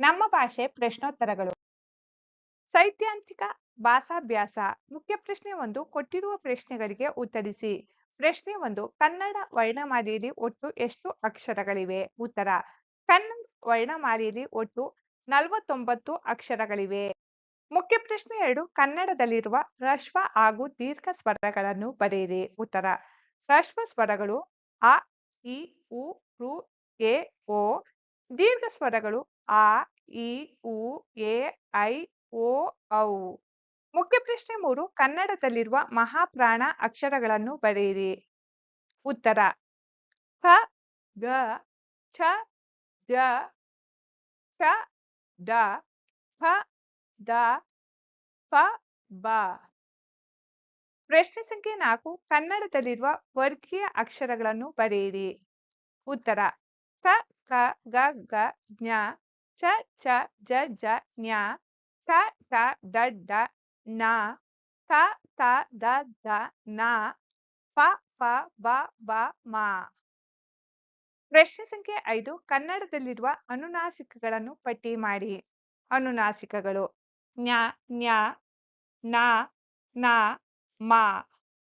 ನಮ್ಮ ಭಾಷೆ ಪ್ರಶ್ನೋತ್ತರಗಳು. ಸೈದ್ಧಾಂತಿಕ ಭಾಷಾಭ್ಯಾಸ ಮುಖ್ಯ ಪ್ರಶ್ನೆ ಒಂದು ಕೊಟ್ಟಿರುವ ಪ್ರಶ್ನೆಗಳಿಗೆ ಉತ್ತರಿಸಿ. ಪ್ರಶ್ನೆ ಒಂದು, ಕನ್ನಡ ವರ್ಣಮಾಲೆಯಲ್ಲಿ ಒಟ್ಟು ಎಷ್ಟು ಅಕ್ಷರಗಳಿವೆ? ಉತ್ತರ, ಕನ್ನಡ ವರ್ಣಮಾಲೆಯಲ್ಲಿ ಒಟ್ಟು ನಲವತ್ತೊಂಬತ್ತು ಅಕ್ಷರಗಳಿವೆ. ಮುಖ್ಯ ಪ್ರಶ್ನೆ ಎರಡು, ಕನ್ನಡದಲ್ಲಿರುವ ರಶ್ವ ಹಾಗೂ ದೀರ್ಘ ಸ್ವರಗಳನ್ನು ಬರೆಯಿರಿ. ಉತ್ತರ, ರಶ್ವ ಸ್ವರಗಳು ಅ, ಇ, ಉ ಋ ಎ, ಓ, ದೀರ್ಘ ಸ್ವರಗಳು ಆ, ಇ, ಉ, ಎ, ಐ, ಓ, ಔ. ಮುಖ್ಯ ಪ್ರಶ್ನೆ ಮೂರು, ಕನ್ನಡದಲ್ಲಿರುವ ಮಹಾಪ್ರಾಣ ಅಕ್ಷರಗಳನ್ನು ಬರೆಯಿರಿ. ಉತ್ತರ ಹ ಗ, ಛ ಡ ಟ ಡ, ಫ, ದ, ಫ, ಬ. ಪ್ರಶ್ನೆ ಸಂಖ್ಯೆ ನಾಲ್ಕು, ಕನ್ನಡದಲ್ಲಿರುವ ವರ್ಗೀಯ ಅಕ್ಷರಗಳನ್ನು ಬರೆಯಿರಿ. ಉತ್ತರ ಕ ಕ, ಗ ಗ, ಜ್ಞ ಚ ಚ, ಜ ಜ ಜ್ಞ ಟ ಟ ಡ ಡ, ನ ತ ತ, ದ ದ, ನ, ಪ ಪ, ಬ ಬ, ಮ. ಪ್ರಶ್ನೆ ಸಂಖ್ಯೆ ಐದು, ಕನ್ನಡದಲ್ಲಿರುವ ಅನುನಾಸಿಕಗಳನ್ನು ಪಟ್ಟಿ ಮಾಡಿ. ಅನುನಾಸಿಕಗಳು ಜ್ಞ ಜ್ಞ ನ ನ, ಮ.